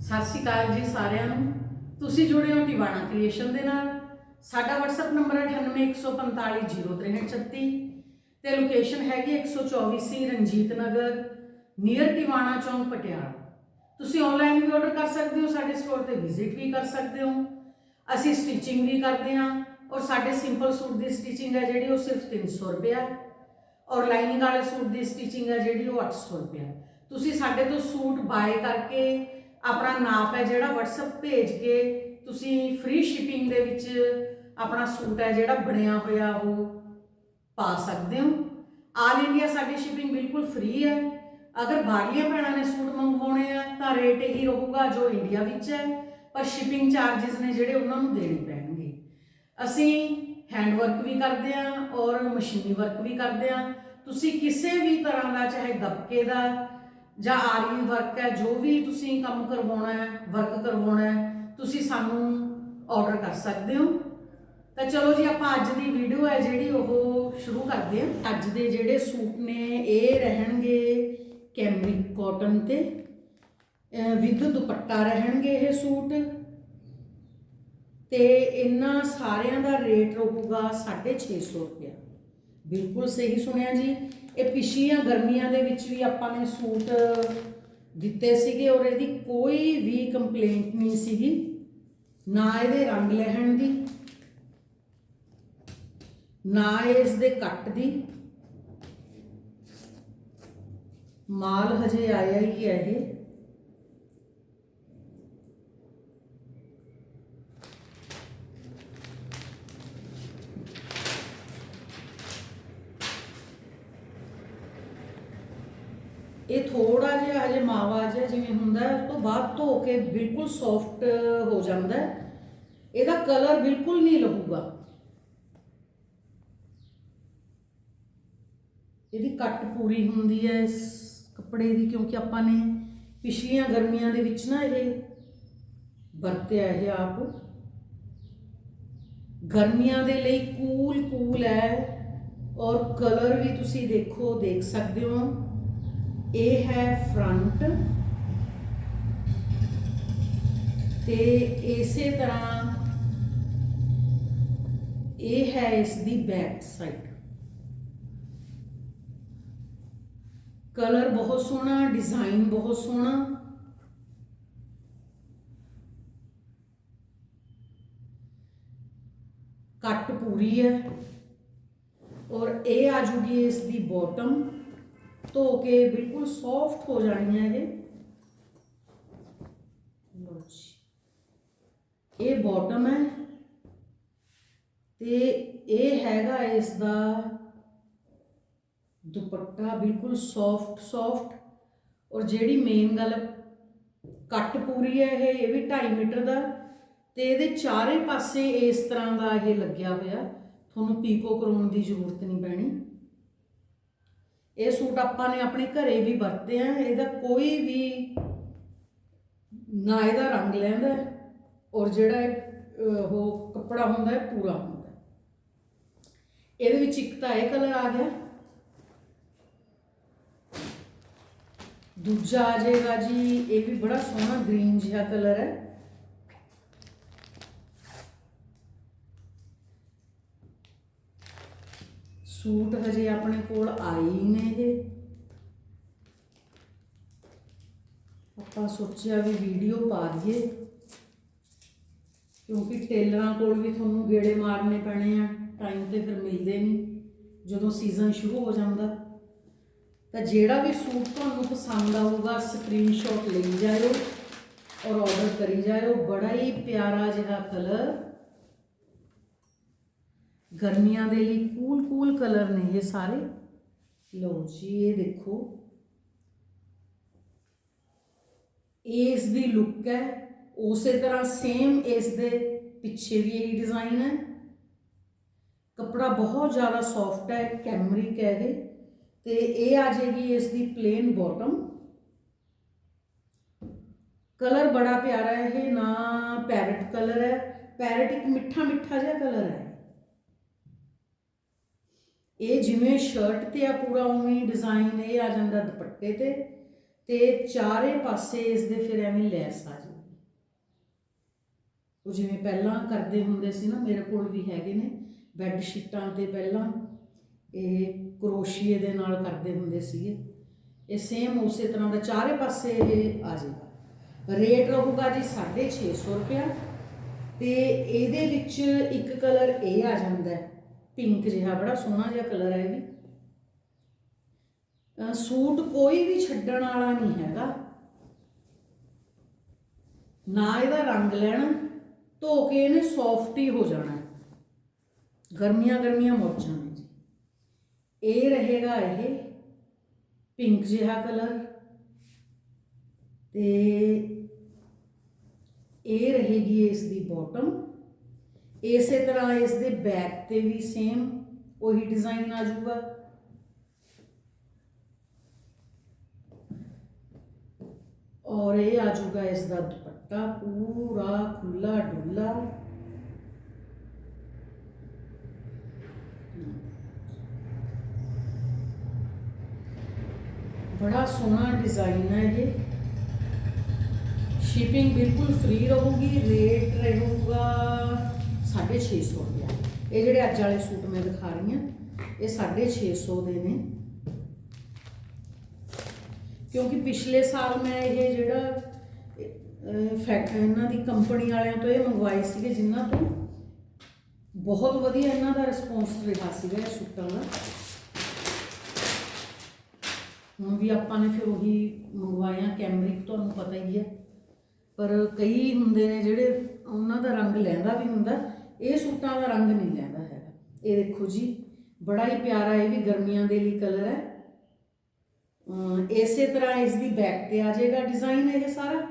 ਸਤਿ ਸ਼੍ਰੀ ਅਕਾਲ ਜੀ ਸਾਰਿਆਂ ਨੂੰ। ਤੁਸੀਂ ਜੁੜੇ ਹੋ ਟਿਵਾਣਾ ਕ੍ਰੀਏਸ਼ਨ ਦੇ ਨਾਲ। ਸਾਡਾ WhatsApp ਨੰਬਰ ਹੈ 9815506336 ਤੇ ਲੋਕੇਸ਼ਨ ਹੈਗੀ 124 ਸੀ ਰਣਜੀਤ ਨਗਰ ਨੀਅਰ ਟਿਵਾਣਾ ਚੌਂਕ, ਪਟਿਆਲਾ। ਤੁਸੀਂ ਆਨਲਾਈਨ ਵੀ ਆਰਡਰ ਕਰ ਸਕਦੇ ਹੋ, ਸਾਡੇ ਸਟੋਰ ਤੇ ਵਿਜ਼ਿਟ ਵੀ ਕਰ ਸਕਦੇ ਹੋ। ਅਸੀਂ ਸਟਿਚਿੰਗ ਵੀ ਕਰਦੇ ਹਾਂ ਔਰ ਸਾਡੇ ਸਿੰਪਲ ਸੂਟ ਦੀ ਸਟਿਚਿੰਗ ਹੈ ਜਿਹੜੀ ਉਹ ਸਿਰਫ 300 ਰੁਪਏ ਹੈ ਔਰ ਲਾਈਨਿੰਗ ਵਾਲੇ ਸੂਟ ਦੀ ਸਟਿਚਿੰਗ ਹੈ ਜਿਹੜੀ ਉਹ 800 ਰੁਪਏ ਹੈ ਤੁਸੀਂ ਸਾਡੇ ਤੋਂ ਸੂਟ ਬਾਏ ਕਰਕੇ ਆਪਣਾ ਨਾਪ ਹੈ ਜਿਹੜਾ WhatsApp ਭੇਜ ਕੇ ਤੁਸੀਂ ਫ੍ਰੀ ਸ਼ਿਪਿੰਗ ਦੇ ਵਿੱਚ ਆਪਣਾ ਸੂਟ ਹੈ ਜਿਹੜਾ ਬਣਿਆ ਹੋਇਆ ਉਹ ਪਾ ਸਕਦੇ ਹੋ। ਆਲ ਇੰਡੀਆ ਸਾਡੀ ਸ਼ਿਪਿੰਗ ਬਿਲਕੁਲ ਫ੍ਰੀ ਹੈ। ਅਗਰ ਬਾਹਰਲੀਆਂ ਭੈਣਾਂ ਨੇ ਸੂਟ ਮੰਗਵਾਉਣੇ ਆ, ਤਾਂ ਰੇਟ ਇਹੀ ਰਹੂਗਾ ਜੋ ਇੰਡੀਆ ਵਿੱਚ ਹੈ। ਪਰ ਸ਼ਿਪਿੰਗ ਚਾਰजेस ਨੇ ਜਿਹੜੇ ਉਹਨਾਂ ਨੂੰ ਦੇਣੇ ਪੈਣਗੇ। ਅਸੀਂ ਹੈਂਡ ਵਰਕ ਵੀ ਕਰਦੇ ਆ ਔਰ ਮਸ਼ੀਨੀ ਵਰਕ ਵੀ ਕਰਦੇ ਆ ਤੁਸੀਂ ਕਿਸੇ ਵੀ ਤਰ੍ਹਾਂ ਦਾ, ਚਾਹੇ ਦਬਕੇ ਦਾ ਜਾਂ ਆਰੀ ਵਰਕ ਹੈ, ਜੋ ਵੀ ਤੁਸੀਂ ਕੰਮ ਕਰਵਾਉਣਾ ਹੈ ਵਰਕ ਕਰਵਾਉਣਾ ਹੈ, ਤੁਸੀਂ ਸਾਨੂੰ ਆਰਡਰ ਕਰ ਸਕਦੇ ਹੋ। ਤਾਂ ਚਲੋ ਜੀ, ਆਪਾਂ ਅੱਜ ਦੀ ਵੀਡੀਓ ਹੈ ਜਿਹੜੀ ਉਹ ਸ਼ੁਰੂ ਕਰਦੇ ਹਾਂ। ਅੱਜ ਦੇ ਜਿਹੜੇ ਸੂਟ ਨੇ, ਇਹ ਰਹਿਣਗੇ ਕੈਮਰਿਕ ਕਾਟਨ ਤੇ। ਵਿਦ ਦੁਪੱਟਾ ਰਹਿਣਗੇ ਇਹ ਸੂਟ। ਤੇ ਇਹਨਾਂ ਸਾਰਿਆਂ ਦਾ ਰੇਟ ਰਹੂਗਾ 650 ਰੁਪਏ ਬਿਲਕੁਲ ਸਹੀ ਸੁਣਿਆ ਜੀ। ਇਹ ਪਿਛਲੀਆਂ ਗਰਮੀਆਂ ਦੇ ਵਿੱਚ ਵੀ ਆਪਾਂ ਨੇ ਸੂਟ ਦਿੱਤੇ ਸੀਗੇ ਔਰ ਇਹਦੀ ਕੋਈ ਵੀ ਕੰਪਲੇਂਟ ਨਹੀਂ ਸੀਗੀ। ਨਾ ਇਹਦੇ ਰੰਗ ਲਹਿਣ ਦੀ, ਨਾ ਇਸ ਦੇ ਕੱਟ ਦੀ। ਮਾਲ ਹਜੇ ਆਇਆ ਹੀ ਹੈ ਇਹ। ਇਹ ਥੋੜਾ ਜਿਹਾ ਹਜੇ ਮਾਵਾ ਜਿਹਾ ਜਿਵੇਂ ਹੁੰਦਾ ਹੈ, ਉਸ ਤੋਂ ਬਾਅਦ ਧੋ ਕੇ ਬਿਲਕੁਲ ਸੌਫਟ ਹੋ ਜਾਂਦਾ ਹੈ। ਇਹਦਾ ਕਲਰ ਬਿਲਕੁਲ ਨਹੀਂ ਲੱਗੂਗਾ। ਇਹਦੀ ਕੱਟ ਪੂਰੀ ਹੁੰਦੀ ਹੈ ਇਸ ਕੱਪੜੇ ਦੀ ਕਿਉਂਕਿ ਆਪਾਂ ਨੇ ਪਿਛਲੀਆਂ ਗਰਮੀਆਂ ਦੇ ਵਿੱਚ ਨਾ ਇਹ ਵਰਤਿਆ ਇਹ ਆਪ। ਗਰਮੀਆਂ ਦੇ ਲਈ ਕੂਲ ਕੂਲ ਹੈ। ਔਰ ਕਲਰ ਵੀ ਤੁਸੀਂ ਦੇਖੋ ਦੇਖ ਸਕਦੇ ਹੋ। ਇਹ ਹੈ ਫਰੰਟ ਤੇ ਇਸੇ ਤਰ੍ਹਾਂ ਇਹ ਹੈ ਇਸ ਦੀ ਬੈਕ ਸਾਈਡ ਕਲਰ ਬਹੁਤ ਸੋਹਣਾ ਡਿਜ਼ਾਈਨ ਬਹੁਤ ਸੋਹਣਾ। ਕੱਟ ਪੂਰੀ ਹੈ। ਔਰ ਇਹ ਆ ਜੂਗੀ ਇਸ ਦੀ ਬਾਟਮ ਧੋ ਕੇ ਬਿਲਕੁਲ ਸੌਫਟ ਹੋ ਜਾਣੀ ਹੈ ਇਹ। ਲਓ ਜੀ। ਇਹ ਬਾਟਮ ਹੈ ਤੇ ਇਹ ਹੈਗਾ ਇਸ ਦਾ ਦੁਪੱਟਾ ਬਿਲਕੁਲ ਸੌਫਟ ਸੌਫਟ ਔਰ ਜਿਹੜੀ ਮੇਨ ਗੱਲ ਕੱਟ ਪੂਰੀ ਹੈ ਇਹ ਇਹ ਵੀ 2.5 ਮੀਟਰ ਦਾ। ਤੇ ਇਹਦੇ ਚਾਰੇ ਪਾਸੇ ਇਸ ਤਰ੍ਹਾਂ ਦਾ ਇਹ ਲੱਗਿਆ ਹੋਇਆ। ਤੁਹਾਨੂੰ ਪੀਕੋ ਕਰਾਉਣ ਦੀ ਜ਼ਰੂਰਤ ਨਹੀਂ ਪੈਣੀ। ਇਹ ਸੂਟ ਆਪਾਂ ਨੇ ਆਪਣੇ ਘਰੇ ਵੀ ਵਰਤੇ ਆ, ਇਹਦਾ ਕੋਈ ਵੀ ਨਾ ਇਹਦਾ ਰੰਗ ਲੈਂਦਾ ਔਰ ਜਿਹੜਾ ਉਹ ਕੱਪੜਾ ਹੁੰਦਾ ਹੈ, ਪੂਰਾ ਹੁੰਦਾ ਇਹਦੇ ਵਿੱਚ ਇੱਕ ਤਾਂ ਇਹ ਕਲਰ ਆ ਗਿਆ। ਦੂਜਾ ਆ ਜਾਏਗਾ ਜੀ, ਇਹ ਵੀ ਬੜਾ ਸੋਹਣਾ ਗ੍ਰੀਨ ਜਿਹਾ ਕਲਰ ਹੈ। ਸੂਟ ਹਜੇ ਆਪਣੇ ਕੋਲ ਆਏ ਹੀ ਨੇ ਇਹ ਆਪਾਂ ਸੋਚਿਆ ਵੀ ਵੀਡੀਓ ਪਾ ਦਈਏ, ਕਿਉਂਕਿ ਟੇਲਰਾਂ ਕੋਲ ਵੀ ਤੁਹਾਨੂੰ ਗੇੜੇ ਮਾਰਨੇ ਪੈਣੇ ਆ ਟਾਈਮ ਤੇ ਫਿਰ ਮਿਲਦੇ ਨਹੀਂ ਜਦੋਂ ਸੀਜ਼ਨ ਸ਼ੁਰੂ ਹੋ ਜਾਂਦਾ। ਤਾਂ ਜਿਹੜਾ ਵੀ ਸੂਟ ਤੁਹਾਨੂੰ ਪਸੰਦ ਆਊਗਾ ਸਕਰੀਨਸ਼ਾਟ ਲਈ ਜਾਇਓ ਔਰ ਆਰਡਰ ਕਰੀ ਜਾਇਓ। ਬੜਾ ਹੀ ਪਿਆਰਾ ਜਿਹਾ ਕਲਰ ਗਰਮੀਆਂ ਦੇ ਲਈ ਕੂਲ ਕੂਲ ਕਲਰ ਨੇ ਇਹ ਸਾਰੇ। ਲਓ ਜੀ, ਇਹ ਦੇਖੋ। ਇਸ ਦੀ ਲੁੱਕ ਹੈ। ਉਸੇ ਤਰ੍ਹਾਂ ਸੇਮ ਇਸ ਦੇ ਪਿੱਛੇ ਵੀ ਇਹੀ ਡਿਜ਼ਾਈਨ ਹੈ। ਕੱਪੜਾ ਬਹੁਤ ਜ਼ਿਆਦਾ ਸੌਫਟ ਹੈ ਕੈਮਰਿਕ ਹੈ ਇਹ ਤੇ ਇਹ ਆ ਜਾਏਗੀ ਇਸ ਦੀ ਪਲੇਨ ਬਾਟਮ ਕਲਰ ਬੜਾ ਪਿਆਰਾ ਹੈ, ਇਹ ਨਾ ਪੈਰਟ ਕਲਰ ਹੈ। ਪੈਰਟ ਇੱਕ ਮਿੱਠਾ ਮਿੱਠਾ ਜਿਹਾ ਕਲਰ ਹੈ। ਇਹ ਜਿਵੇਂ ਸ਼ਰਟ ਤੇ ਆ ਪੂਰਾ, ਉਵੇਂ ਡਿਜ਼ਾਈਨ ਇਹ ਆ ਜਾਂਦਾ ਦੁਪੱਟੇ ਤੇ ਤੇ ਚਾਰੇ ਪਾਸੇ ਇਸ ਦੇ ਫਿਰ ਐਵੇਂ ਲੈਸ ਆ ਜਾਂਦੀ। ਉਹ ਜਿਵੇਂ ਪਹਿਲਾਂ ਕਰਦੇ ਹੁੰਦੇ ਸੀ ਨਾ, ਮੇਰੇ ਕੋਲ ਵੀ ਹੈਗੇ ਨੇ ਬੈੱਡ ਸ਼ੀਟਾਂ ਤੇ ਪਹਿਲਾਂ। ਇਹ ਕਰੋਸ਼ੀਏ ਦੇ ਨਾਲ ਕਰਦੇ ਹੁੰਦੇ ਸੀਗੇ। ਇਹ ਸੇਮ ਉਸੇ ਤਰ੍ਹਾਂ ਦਾ ਚਾਰੇ ਪਾਸੇ ਇਹ ਆ ਜਾਏਗਾ ਰੇਟ ਰਹੂਗਾ ਜੀ 650 ਰੁਪਇਆ ਤੇ ਇਹਦੇ ਵਿੱਚ ਇੱਕ ਕਲਰ ਇਹ ਆ ਜਾਂਦਾ ਹੈ। ਪਿੰਕ ਜਿਹਾ, ਬੜਾ ਸੋਹਣਾ ਜਿਹਾ ਕਲਰ ਹੈ ਇਹ ਵੀ। ਸੂਟ ਕੋਈ ਵੀ ਛੱਡਣ ਵਾਲਾ ਨਹੀਂ ਹੈਗਾ। ਨਾ ਇਹਦਾ ਰੰਗ ਲੈਣਾ, ਧੋ ਕੇ ਇਹਨੇ ਸੌਫਟ ਹੀ ਹੋ ਜਾਣਾ। ਗਰਮੀਆਂ ਗਰਮੀਆਂ ਮੋਚਾਂ ਨੇ ਜੀ। ਇਹ ਰਹੇਗਾ ਇਹ ਪਿੰਕ ਜਿਹਾ ਕਲਰ। ਤੇ ਇਹ ਰਹੇਗੀ ਇਸ ਦੀ ਬਾਟਮ ਇਸੇ ਤਰ੍ਹਾਂ ਇਸ ਦੇ ਬੈਕ ਤੇ ਵੀ ਸੇਮ ਉਹੀ ਡਿਜ਼ਾਈਨ ਆ ਜਾਊਗਾ। ਔਰ ਇਹ ਆ ਜਾਊਗਾ ਇਸ ਦਾ ਦੁਪੱਟਾ ਪੂਰਾ ਖੁੱਲਾ ਡੁੱਲਾ ਬੜਾ ਸੋਹਣਾ ਡਿਜ਼ਾਈਨ ਹੈ ਇਹ। ਸ਼ਿਪਿੰਗ ਬਿਲਕੁਲ ਫ੍ਰੀ ਰਹੂਗੀ ਰੇਟ ਰਹੂਗਾ। 650 ਰੁਪਇਆ ਇਹ ਜਿਹੜੇ ਅੱਜ ਵਾਲੇ ਸੂਟ ਮੈਂ ਦਿਖਾ ਰਹੀ ਹਾਂ, ਇਹ 650 ਦੇ ਨੇ। ਕਿਉਂਕਿ ਪਿਛਲੇ ਸਾਲ ਮੈਂ ਇਹ ਜਿਹੜਾ ਫੈਕ, ਇਹਨਾਂ ਦੀ ਕੰਪਨੀ ਵਾਲਿਆਂ ਤੋਂ ਇਹ ਮੰਗਵਾਏ ਸੀਗੇ, ਜਿਨ੍ਹਾਂ ਤੋਂ ਬਹੁਤ ਵਧੀਆ ਇਹਨਾਂ ਦਾ ਰਿਸਪੌਂਸ ਰਿਹਾ ਸੀਗਾ ਇਹ ਸੂਟਾਂ ਦਾ। ਹੁਣ ਵੀ ਆਪਾਂ ਨੇ ਫਿਰ ਉਹੀ ਮੰਗਵਾਇਆ ਕੈਮਰਿਕ ਤੁਹਾਨੂੰ ਪਤਾ ਹੀ ਹੈ। ਪਰ ਕਈ ਹੁੰਦੇ ਨੇ ਜਿਹੜੇ ਉਹਨਾਂ ਦਾ ਰੰਗ ਲੈਂਦਾ ਵੀ ਹੁੰਦਾ ਇਹ ਸੂਟਾਂ ਦਾ ਰੰਗ ਨਹੀਂ ਲੈਂਦਾ ਹੈਗਾ। ਇਹ ਦੇਖੋ ਜੀ, ਬੜਾ ਹੀ ਪਿਆਰਾ ਇਹ ਵੀ ਗਰਮੀਆਂ ਦੇ ਲਈ ਕਲਰ ਹੈ। ਇਸੇ ਤਰ੍ਹਾਂ ਇਸ ਦੀ ਬੈਕ ਤੇ ਆ ਜਾਏਗਾ ਡਿਜ਼ਾਈਨ ਇਹ ਸਾਰਾ।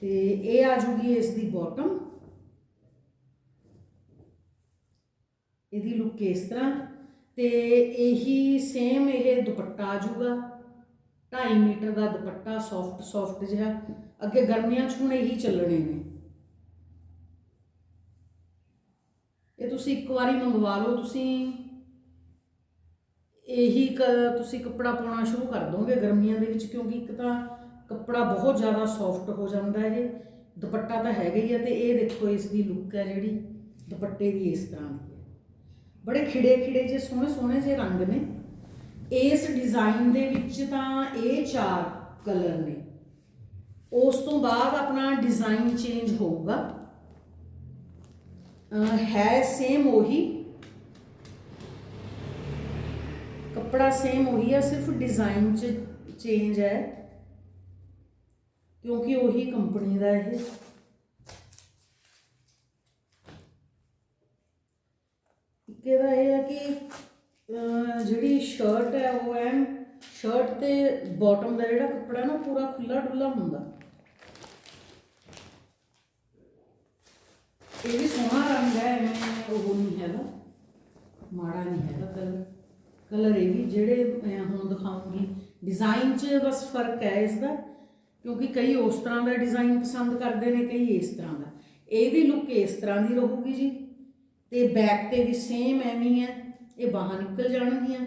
ਤੇ ਇਹ ਆ ਜੂਗੀ ਇਸ ਦੀ ਬਾਟਮ ਇਹਦੀ ਲੁੱਕ ਇਸ ਤਰ੍ਹਾਂ। ਤੇ ਇਹੀ ਸੇਮ ਇਹ ਦੁਪੱਟਾ ਆ ਜੂਗਾ। 2.5 ਮੀਟਰ ਦਾ ਦੁਪੱਟਾ ਸੌਫਟ ਸੌਫਟ ਜਿਹਾ। ਅੱਗੇ ਗਰਮੀਆਂ 'ਚ ਹੁਣ ਇਹੀ ਚੱਲਣੇ ਨੇ। ਇਹ ਤੁਸੀਂ ਇੱਕ ਵਾਰੀ ਮੰਗਵਾ ਲਓ, ਤੁਸੀਂ ਇਹੀ ਕ- ਤੁਸੀਂ ਕੱਪੜਾ ਪਾਉਣਾ ਸ਼ੁਰੂ ਕਰ ਦੋਗੇ ਗਰਮੀਆਂ ਦੇ ਵਿੱਚ, ਕਿਉਂਕਿ ਇੱਕ ਤਾਂ ਕੱਪੜਾ ਬਹੁਤ ਜ਼ਿਆਦਾ ਸੌਫਟ ਹੋ ਜਾਂਦਾ ਹੈ ਇਹ, ਦੁਪੱਟਾ ਤਾਂ ਹੈਗਾ ਹੀ ਹੈ ਤੇ ਇਹ ਦੇਖੋ ਇਸ ਦੀ ਲੁੱਕ ਹੈ ਜਿਹੜੀ, ਦੁਪੱਟੇ ਦੀ ਇਸ ਤਰ੍ਹਾਂ ਦੀ ਹੈ। ਬੜੇ ਖਿੜੇ ਖਿੜੇ ਜੇ ਸੋਹਣੇ ਸੋਹਣੇ ਜੇ ਰੰਗ ਨੇ। ਇਸ ਡਿਜ਼ਾਈਨ ਦੇ ਵਿੱਚ ਤਾਂ ਇਹ ਚਾਰ ਕਲਰ ਨੇ। ਉਸ ਤੋਂ ਬਾਅਦ ਆਪਣਾ ਡਿਜ਼ਾਈਨ ਚੇਂਜ ਹੋਊਗਾ। ਹੈ ਸੇਮ ਉਹੀ। ਕੱਪੜਾ ਸੇਮ ਉਹੀ ਹੈ ਸਿਰਫ ਡਿਜ਼ਾਈਨ ਚ ਚੇਂਜ ਹੈ। ਕਿਉਂਕਿ ਉਹੀ ਕੰਪਨੀ ਦਾ ਇਹ। ਇੱਕ ਇਹਦਾ ਇਹ ਹੈ ਕਿ ਜਿਹੜੀ ਸ਼ਰਟ ਹੈ, ਉਹ ਐਨ ਸ਼ਰਟ ਤੇ ਬਾਟਮ ਦਾ ਜਿਹੜਾ ਕੱਪੜਾ ਨਾ, ਪੂਰਾ ਖੁੱਲਾ ਡੁੱਲਾ ਹੁੰਦਾ। ਇਹ ਵੀ ਸੋਹਣਾ ਰੰਗ ਹੈ, ਐਵੇਂ ਉਹ ਨਹੀਂ ਹੈਗਾ, ਮਾੜਾ ਨਹੀਂ ਹੈਗਾ ਕਲਰ ਕਲਰ ਇਹ ਵੀ ਜਿਹੜੇ ਮੈਂ ਹੁਣ ਦਿਖਾਉਂਗੀ ਡਿਜ਼ਾਈਨ 'ਚ ਬਸ ਫ਼ਰਕ ਹੈ ਇਸ ਦਾ ਕਿਉਂਕਿ ਕਈ ਉਸ ਤਰ੍ਹਾਂ ਦਾ ਡਿਜ਼ਾਈਨ ਪਸੰਦ ਕਰਦੇ ਨੇ, ਕਈ ਇਸ ਤਰ੍ਹਾਂ ਦਾ। ਇਹਦੀ ਲੁੱਕ ਇਸ ਤਰ੍ਹਾਂ ਦੀ ਰਹੂਗੀ ਜੀ, ਤੇ ਬੈਕ ਤੇ ਵੀ ਸੇਮ ਐਵੇਂ ਹੀ ਹੈ, ਇਹ ਬਾਹਰ ਨਿਕਲ ਜਾਣਗੀਆਂ।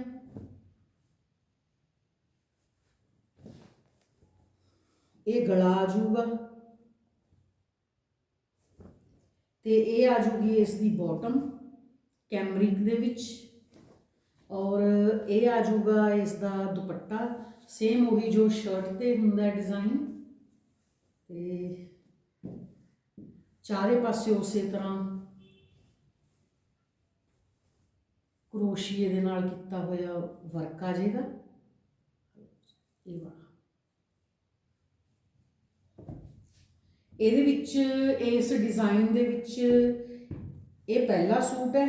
ਇਹ ਗਲਾ ਆ ਜਾਊਗਾ। ਤੇ ਇਹ ਆ ਜੂਗੀ ਇਸ ਦੀ ਬਾਟਮ ਕੈਮਰਿਕ ਦੇ ਵਿੱਚ। ਔਰ ਇਹ ਆ ਜੂਗਾ ਇਸ ਦਾ ਦੁਪੱਟਾ। ਸੇਮ ਉਹੀ ਜੋ ਸ਼ਰਟ ਤੇ ਹੁੰਦਾ ਡਿਜ਼ਾਈਨ ਤੇ ਚਾਰੇ ਪਾਸੇ ਉਸੇ ਤਰ੍ਹਾਂ ਕਰੋਸ਼ੀਏ ਦੇ ਨਾਲ ਕੀਤਾ ਹੋਇਆ ਵਰਕ ਆ ਜਾਏਗਾ ਇਹ ਵਾਲਾ। ਇਹਦੇ ਵਿੱਚ, ਇਸ ਡਿਜ਼ਾਈਨ ਦੇ ਵਿੱਚ ਇਹ ਪਹਿਲਾ ਸੂਟ ਹੈ।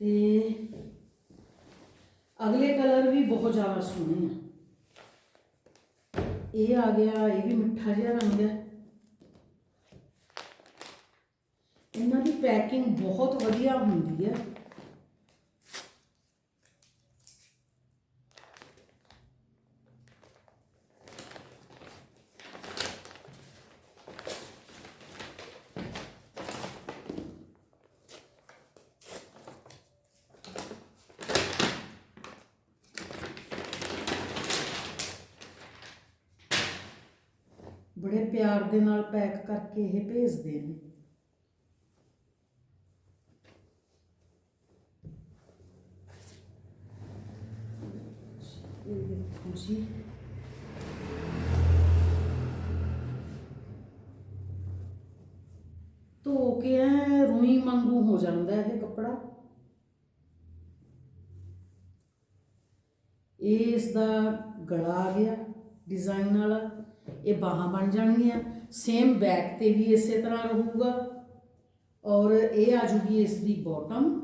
ਤੇ ਅਗਲੇ ਕਲਰ ਵੀ ਬਹੁਤ ਜ਼ਿਆਦਾ ਸੋਹਣੇ ਆ। ਇਹ ਆ ਗਿਆ, ਇਹ ਵੀ ਮਿੱਠਾ ਜਿਹਾ ਰੰਗ ਹੈ। ਇਹਨਾਂ ਦੀ ਪੈਕਿੰਗ ਬਹੁਤ ਵਧੀਆ ਹੁੰਦੀ ਹੈ। ਪਿਆਰ ਦੇ ਨਾਲ ਪੈਕ ਕਰਕੇ ਇਹ ਭੇਜਦੇ ਨੇ। ਇਹ ਦੇਖੋ ਜੀ। ਧੋ ਕੇ ਐ ਰੂਈ ਵਾਂਗੂ ਹੋ ਜਾਂਦਾ ਇਹ ਕੱਪੜਾ। ਇਹ ਇਸ ਦਾ ਗਲਾ ਆ ਗਿਆ ਡਿਜ਼ਾਈਨ ਵਾਲਾ। ਇਹ ਬਾਹਾਂ ਬਣ ਜਾਣਗੀਆਂ। ਸੇਮ ਬੈਕ ਤੇ ਵੀ ਇਸੇ ਤਰ੍ਹਾਂ ਰਹੂਗਾ। ਔਰ ਇਹ ਆ ਜੂਗੀ ਇਸ ਦੀ ਬਾਟਮ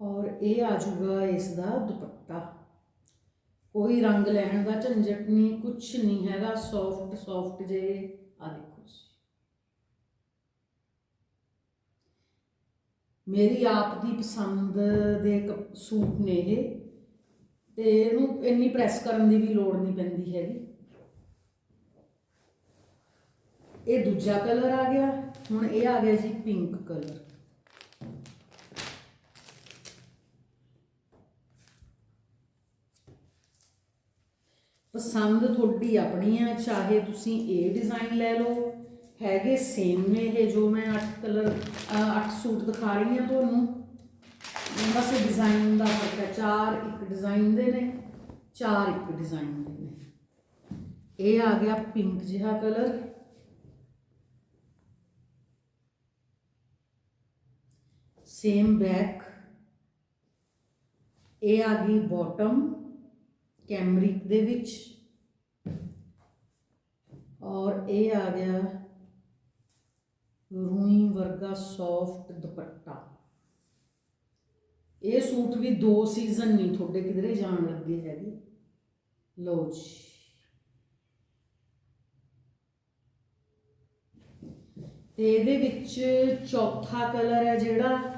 ਔਰ ਇਹ ਆ ਜੂਗਾ ਇਸ ਦਾ ਦੁਪੱਟਾ। ਕੋਈ ਰੰਗ ਲੈਣ ਦਾ ਝੰਜਟ ਨਹੀਂ ਕੁਝ ਨਹੀਂ ਹੈਗਾ। ਸੌਫਟ ਸੌਫਟ ਜੇ ਆ ਦੇਖੋ ਜੀ ਮੇਰੀ ਆਪ ਦੀ ਪਸੰਦ ਦੇ ਕੱਪ- ਸੂਟ ਨੇ ਇਹ, ਤੇ ਇਹਨੂੰ ਇੰਨੀ ਪ੍ਰੈਸ ਕਰਨ ਦੀ ਵੀ ਲੋੜ ਨਹੀਂ ਪੈਂਦੀ ਹੈਗੀ। ਇਹ ਦੂਜਾ ਕਲਰ ਆ ਗਿਆ, ਹੁਣ ਇਹ ਆ ਗਿਆ ਜੀ ਪਿੰਕ ਕਲਰ ਪਸੰਦ ਤੁਹਾਡੀ ਆਪਣੀ ਆ, ਚਾਹੇ ਤੁਸੀਂ ਇਹ ਡਿਜ਼ਾਈਨ ਲੈ ਲਓ ਹੈਗੇ ਸੇਮ ਨੇ ਇਹ ਜੋ ਮੈਂ 8 ਕਲਰ 8 ਸੂਟ ਦਿਖਾ ਰਹੀ ਹਾਂ ਤੁਹਾਨੂੰ ਬਸ ਇਹ ਡਿਜ਼ਾਈਨ ਦਾ ਫ਼ਰਕ ਹੈ ਚਾਰ ਇੱਕ ਡਿਜ਼ਾਈਨ ਦੇ ਨੇ ਚਾਰ ਇੱਕ ਡਿਜ਼ਾਈਨ ਦੇ ਨੇ ਇਹ ਆ ਗਿਆ ਪਿੰਕ ਜਿਹਾ ਕਲਰ ਸੇਮ ਬੈਕ ਇਹ ਆ ਗਈ ਬਾਟਮ ਕੈਮਰਿਕ ਦੇ ਵਿੱਚ ਔਰ ਇਹ ਆ ਗਿਆ ਰੂਈ ਵਰਗਾ ਸੌਫਟ ਦੁਪੱਟਾ। ਇਹ ਸੂਟ ਵੀ ਦੋ ਸੀਜ਼ਨ ਨਹੀਂ, ਤੁਹਾਡੇ ਕਿਧਰੇ ਜਾਣ ਲੱਗੇ ਹੈਗੇ। ਲਓ ਜੀ। ਤੇ ਇਹਦੇ ਵਿੱਚ ਚੌਥਾ ਕਲਰ ਹੈ ਜਿਹੜਾ,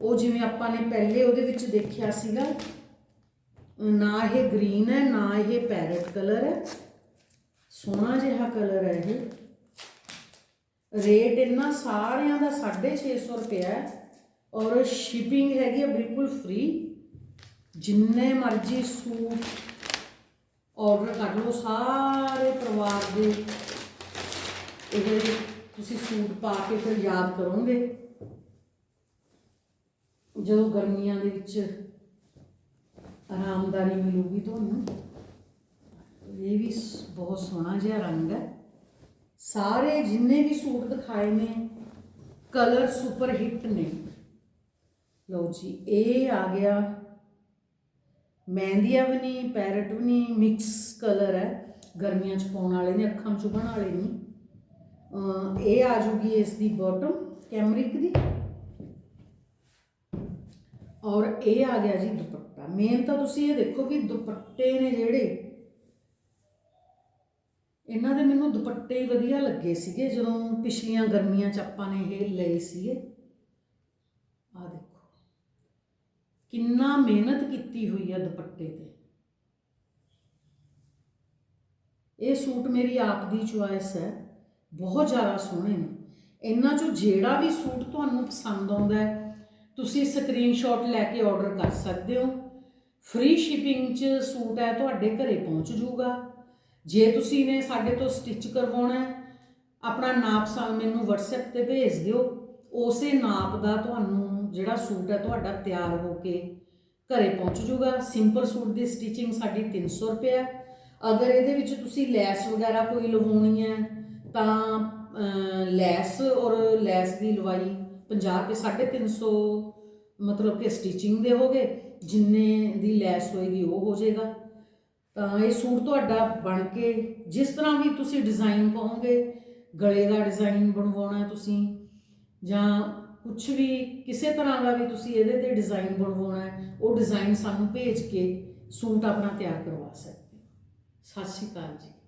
ਉਹ ਜਿਵੇਂ ਆਪਾਂ ਨੇ ਪਹਿਲੇ ਉਹਦੇ ਵਿੱਚ ਦੇਖਿਆ ਸੀਗਾ। ਨਾ ਇਹ ਗ੍ਰੀਨ ਹੈ, ਨਾ ਇਹ ਪੈਰਟ ਕਲਰ ਹੈ। ਸੋਹਣਾ ਜਿਹਾ ਕਲਰ ਹੈ ਇਹ। ਰੇਟ ਇਹਨਾਂ ਸਾਰਿਆਂ ਦਾ 650 ਰੁਪਏ ਹੈ ਔਰ ਸ਼ਿਪਿੰਗ ਹੈਗੀ ਹੈ ਬਿਲਕੁਲ ਫ੍ਰੀ ਜਿੰਨੇ ਮਰਜ਼ੀ ਸੂਟ ਆਰਡਰ ਕਰ ਲਓ, ਸਾਰੇ ਪਰਿਵਾਰ ਦੇ ਇਹ ਤੁਸੀਂ ਸੂਟ ਪਾ ਕੇ ਫਿਰ ਯਾਦ ਕਰੋਗੇ। ਜਦੋਂ ਗਰਮੀਆਂ ਦੇ ਵਿੱਚ ਆਰਾਮਦਾਰੀ ਮਿਲੂਗੀ ਤੁਹਾਨੂੰ, ਇਹ ਵੀ ਬਹੁਤ ਸੋਹਣਾ ਜਿਹਾ ਰੰਗ ਹੈ। ਸਾਰੇ ਜਿੰਨੇ ਵੀ ਸੂਟ ਦਿਖਾਏ ਨੇ ਕਲਰ ਸੁਪਰ ਹਿੱਟ ਨੇ। ਲਓ ਜੀ, ਇਹ ਆ ਗਿਆ। ਮਹਿੰਦੀਆਂ ਵੀ ਨਹੀਂ ਪੈਰਟ ਵੀ ਨਹੀਂ ਮਿਕਸ ਕਲਰ ਹੈ। ਗਰਮੀਆਂ ਚ ਪਾਉਣ ਵਾਲੇ ਨੇ, ਅੱਖਾਂ ਚ ਚੁਭਣ ਵਾਲੇ ਨਹੀਂ। ਇਹ ਆ ਜੂਗੀ ਇਸ ਦੀ ਬਾਟਮ ਕੈਮਰਿਕ ਦੀ। ਔਰ ਇਹ ਆ ਗਿਆ ਜੀ ਦੁਪੱਟਾ। ਮੇਨ ਤਾਂ ਤੁਸੀਂ ਇਹ ਦੇਖੋ ਕਿ ਦੁਪੱਟੇ ਨੇ ਜਿਹੜੇ ਇਹਨਾਂ ਦੇ ਮੈਨੂੰ ਦੁਪੱਟੇ ਹੀ ਵਧੀਆ ਲੱਗੇ ਸੀਗੇ ਜਦੋਂ ਪਿਛਲੀਆਂ ਗਰਮੀਆਂ ਚ ਆਪਾਂ ਨੇ ਇਹ ਲਏ ਸੀਗੇ। ਆ ਦੇਖੋ। ਕਿੰਨਾ ਮਿਹਨਤ ਕੀਤੀ ਹੋਈ ਆ ਦੁਪੱਟੇ ਤੇ। ਇਹ ਸੂਟ ਮੇਰੀ ਆਪ ਦੀ ਚੁਆਇਸ ਹੈ। ਬਹੁਤ ਜ਼ਿਆਦਾ ਸੋਹਣੇ ਨੇ। ਇਹਨਾਂ ਚੋਂ ਜਿਹੜਾ ਵੀ ਸੂਟ ਤੁਹਾਨੂੰ ਪਸੰਦ ਆਉਂਦਾ ਹੈ, ਤੁਸੀਂ ਸਕਰੀਨਸ਼ਾਟ ਲੈ ਕੇ ਆਰਡਰ ਕਰ ਸਕਦੇ ਹੋ। ਫ੍ਰੀ ਸ਼ਿਪਿੰਗ 'ਚ ਸੂਟ ਹੈ, ਤੁਹਾਡੇ ਘਰੇ ਪਹੁੰਚ ਜਾਊਗਾ ਜੇ ਤੁਸੀਂ ਨੇ ਸਾਡੇ ਤੋਂ ਸਟਿਚ ਕਰਵਾਉਣਾ ਆਪਣਾ ਨਾਪ ਸਾਨੂੰ ਮੈਨੂੰ WhatsApp ਤੇ ਭੇਜ ਦਿਓ। ਉਸੇ ਨਾਪ ਦਾ ਤੁਹਾਨੂੰ ਜਿਹੜਾ ਸੂਟ ਹੈ ਤੁਹਾਡਾ ਤਿਆਰ ਹੋ ਕੇ ਘਰੇ ਪਹੁੰਚ ਜਾਊਗਾ। ਸਿੰਪਲ ਸੂਟ ਦੀ ਸਟਿਚਿੰਗ ਸਾਡੀ 300 ਰੁਪਏ ਹੈ। ਅਗਰ ਇਹਦੇ ਵਿੱਚ ਤੁਸੀਂ ਲੈਸ ਵਗੈਰਾ ਕੋਈ ਲਵਾਉਣੀ ਹੈ, ਤਾਂ ਲੈਸ ਔਰ ਲੈਸ ਦੀ ਲਵਾਈ 50 ਰੁਪਏ 350 ਮਤਲਬ ਕਿ ਸਟਿਚਿੰਗ ਦੇ ਹੋਗੇ। ਜਿੰਨੇ ਦੀ ਲੈਸ ਹੋਏਗੀ ਉਹ ਹੋ ਜਾਏਗਾ। ਤਾਂ ਇਹ ਸੂਟ ਤੁਹਾਡਾ ਬਣ ਕੇ ਜਿਸ ਤਰ੍ਹਾਂ ਵੀ ਤੁਸੀਂ ਡਿਜ਼ਾਈਨ ਪਾਉਂਗੇ, ਗਲੇ ਦਾ ਡਿਜ਼ਾਈਨ ਬਣਵਾਉਣਾ ਤੁਸੀਂ, ਜਾਂ ਕੁਝ ਵੀ ਕਿਸੇ ਤਰ੍ਹਾਂ ਦਾ ਵੀ ਤੁਸੀਂ ਇਹਦੇ ਤੇ ਡਿਜ਼ਾਈਨ ਬਣਵਾਉਣਾ ਹੈ, ਉਹ ਡਿਜ਼ਾਈਨ ਸਾਨੂੰ ਭੇਜ ਕੇ ਸੂਟ ਆਪਣਾ ਤਿਆਰ ਕਰਵਾ ਸਕਦੇ ਹੋ। ਸਤਿ ਸ਼੍ਰੀ ਅਕਾਲ ਜੀ।